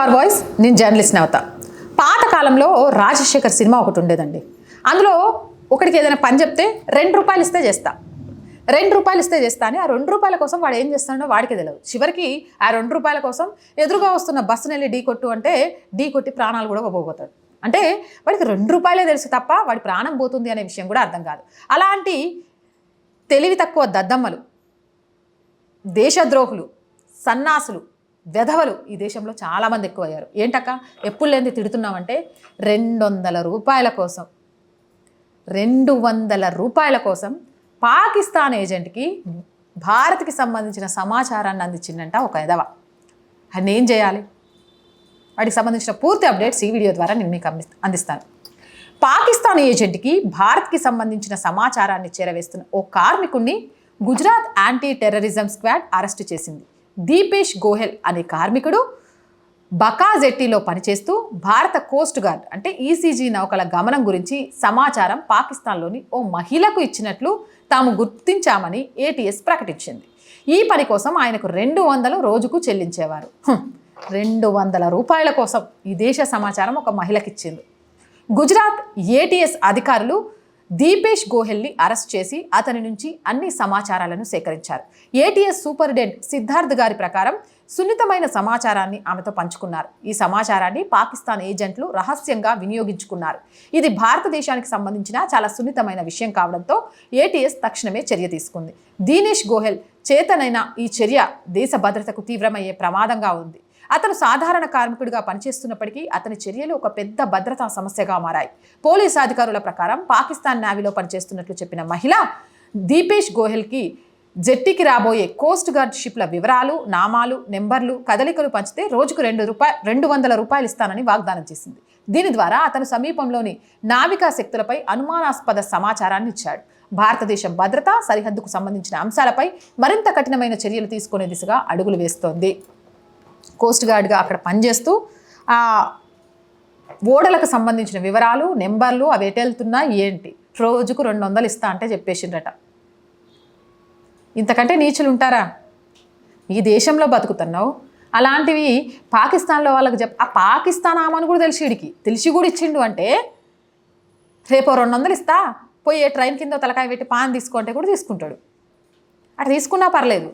Are voice నేను journalist Navata పాతకాలంలో Rajasekhar cinema ఒకటి ఉండేదండి. అందులో ఒకడికి ఏదైనా పని చెప్తే రెండు రూపాయలు ఇస్తే చేస్తా. రెండు రూపాయలు ఇస్తే చేస్తా అని ఆ రెండు రూపాయల కోసం వాడు ఏం చేస్తాడో వాడికి తెలియదు చివరికి ఆ రెండు రూపాయల కోసం ఎదురుగా వస్తున్న బస్సును వెళ్ళి ఢీ కొట్టు అంటే ఢీ కొట్టి ప్రాణాలు కూడా పోగొతాడు అంటే వాడికి రెండు రూపాయలే తెలుసు తప్ప వాడి ప్రాణం పోతుంది అనే విషయం కూడా అర్థం కాదు. అలాంటి తెలివి తక్కువ దద్దమ్మలు దేశద్రోహులు సన్నాసులు వెధవలు ఈ దేశంలో చాలామంది ఎక్కువయ్యారు. ఏంటక్క? ఎప్పుడు లేని తిడుతున్నామంటే రెండు వందల రూపాయల కోసం రెండు వందల రూపాయల కోసం పాకిస్తాన్ ఏజెంట్కి భారత్కి సంబంధించిన సమాచారాన్ని అందించిందంట ఒక ఎదవ ఆయన ఏం చేయాలి? వాటికి సంబంధించిన పూర్తి అప్డేట్స్ ఈ వీడియో ద్వారా నేను మీకు అందిస్తాను. పాకిస్తాన్ ఏజెంట్కి భారత్కి సంబంధించిన సమాచారాన్ని చేరవేస్తున్న ఓ కార్మికుణ్ణి Gujarat anti terrorism squad arrest చేసింది. దీపేష్ గోహెల్ అనే కార్మికుడు బకాజెట్టీలో పనిచేస్తూ భారత కోస్ట్ గార్డ్ అంటే ఈసీజీ నౌకల గమనం గురించి సమాచారం పాకిస్తాన్లోని ఓ మహిళకు ఇచ్చినట్లు తాము గుర్తించామని ఏటీఎస్ ప్రకటించింది. ఈ పని కోసం ఆయనకు రెండు వందలు రోజుకు చెల్లించేవారు. రెండు వందల రూపాయల కోసం ఈ దేశ సమాచారం ఒక మహిళకిచ్చింది. గుజరాత్ ఏటీఎస్ అధికారులు దీపేష్ గోహెల్ని అరెస్ట్ చేసి అతని నుంచి అన్ని సమాచారాలను సేకరించారు. ఏటీఎస్ సూపరింటెండెంట్ సిద్ధార్థ్ గారి ప్రకారం సున్నితమైన సమాచారాన్ని ఆమెతో పంచుకున్నారు. ఈ సమాచారాన్ని పాకిస్తాన్ ఏజెంట్లు రహస్యంగా వినియోగించుకున్నారు. ఇది భారతదేశానికి సంబంధించిన చాలా సున్నితమైన విషయం కావడంతో ఏటీఎస్ తక్షణమే చర్య తీసుకుంది. దీనేష్ గోహెల్ చేతనైన ఈ చర్య దేశ భద్రతకు తీవ్రమయ్యే ప్రమాదంగా ఉంది. అతను సాధారణ కార్మికుడిగా పనిచేస్తున్నప్పటికీ అతని చర్యలు ఒక పెద్ద భద్రతా సమస్యగా మారాయి. పోలీస్ అధికారుల ప్రకారం పాకిస్తాన్ నావీలో పనిచేస్తున్నట్లు చెప్పిన మహిళ దీపేష్ గోహెల్కి జెట్టికి రాబోయే కోస్ట్ గార్డ్ షిప్ల వివరాలు నామాలు నెంబర్లు కదలికలు పంచితే రోజుకు రెండు రూపాయ రెండు వందల రూపాయలు ఇస్తానని వాగ్దానం చేసింది. దీని ద్వారా అతను సమీపంలోని నావికా శక్తులపై అనుమానాస్పద సమాచారాన్ని ఇచ్చాడు. భారతదేశ భద్రత సరిహద్దుకు సంబంధించిన అంశాలపై మరింత కఠినమైన చర్యలు తీసుకునే దిశగా అడుగులు వేస్తోంది. కోస్ట్ గార్డ్గా అక్కడ పనిచేస్తూ ఆ ఓడలకు సంబంధించిన వివరాలు నెంబర్లు అవి ఎటు వెళ్తున్నా ఏంటి? రోజుకు రెండు వందలు ఇస్తా అంటే చెప్పేసిండ్రట. ఇంతకంటే నీచులు ఉంటారా? ఈ దేశంలో బతుకుతున్నావు. అలాంటివి పాకిస్తాన్లో వాళ్ళకి చెప్ ఆ పాకిస్తాన్ ఆమని కూడా తెలిసి వీడికి తెలిసి కూడా ఇచ్చిండు అంటే రేపు రెండు వందలు ఇస్తా పోయి ఏ ట్రైన్ కింద తలకాయ పెట్టి పాన్ తీసుకుంటే కూడా తీసుకుంటాడు. అటు తీసుకున్నా పర్లేదు.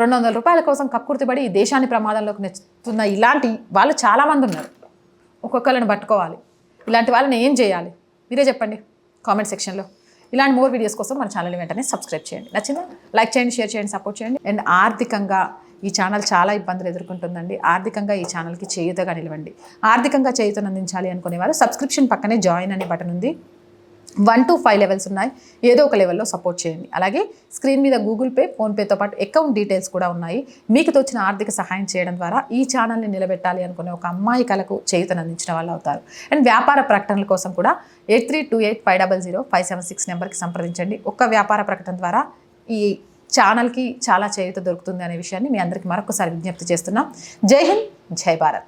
రెండు వందల రూపాయల కోసం కక్కుర్తిపడి ఈ దేశాన్ని ప్రమాదంలోకి నెచ్చుతున్న ఇలాంటి వాళ్ళు చాలామంది ఉన్నారు. ఒక్కొక్కరిని పట్టుకోవాలి. ఇలాంటి వాళ్ళని ఏం చేయాలి? మీరే చెప్పండి కామెంట్ సెక్షన్లో. ఇలాంటి మోర్ వీడియోస్ కోసం మన ఛానల్ వెంటనే సబ్స్క్రైబ్ చేయండి. నచ్చిందా లైక్ చేయండి షేర్ చేయండి సపోర్ట్ చేయండి. అండ్ ఆర్థికంగా ఈ ఛానల్ చాలా ఇబ్బందులు ఎదుర్కొంటుందండి. ఆర్థికంగా ఈ ఛానల్కి చేయుతగా నిలవండి. ఆర్థికంగా చేయుతను అందించాలి అనుకునేవారు సబ్స్క్రిప్షన్ పక్కనే జాయిన్ అనే బటన్ ఉంది. వన్ టు ఫైవ్ లెవెల్స్ ఉన్నాయి. ఏదో ఒక లెవెల్లో సపోర్ట్ చేయండి. అలాగే స్క్రీన్ మీద గూగుల్ పే ఫోన్పేతో పాటు అకౌంట్ డీటెయిల్స్ కూడా ఉన్నాయి. మీకు తోచిన ఆర్థిక సహాయం చేయడం ద్వారా ఈ ఛానల్ని నిలబెట్టాలి అనుకునే ఒక అమ్మాయి కళకు చేయుతను అందించిన వాళ్ళు అవుతారు. అండ్ వ్యాపార ప్రకటనల కోసం కూడా eight three two eight five double zero five seven six నెంబర్కి సంప్రదించండి. ఒక్క వ్యాపార ప్రకటన ద్వారా ఈ ఛానల్కి చాలా చేయుత దొరుకుతుంది అనే విషయాన్ని మీ అందరికీ మరొకసారి విజ్ఞప్తి చేస్తున్నాం. జై హింద్ జై భారత్.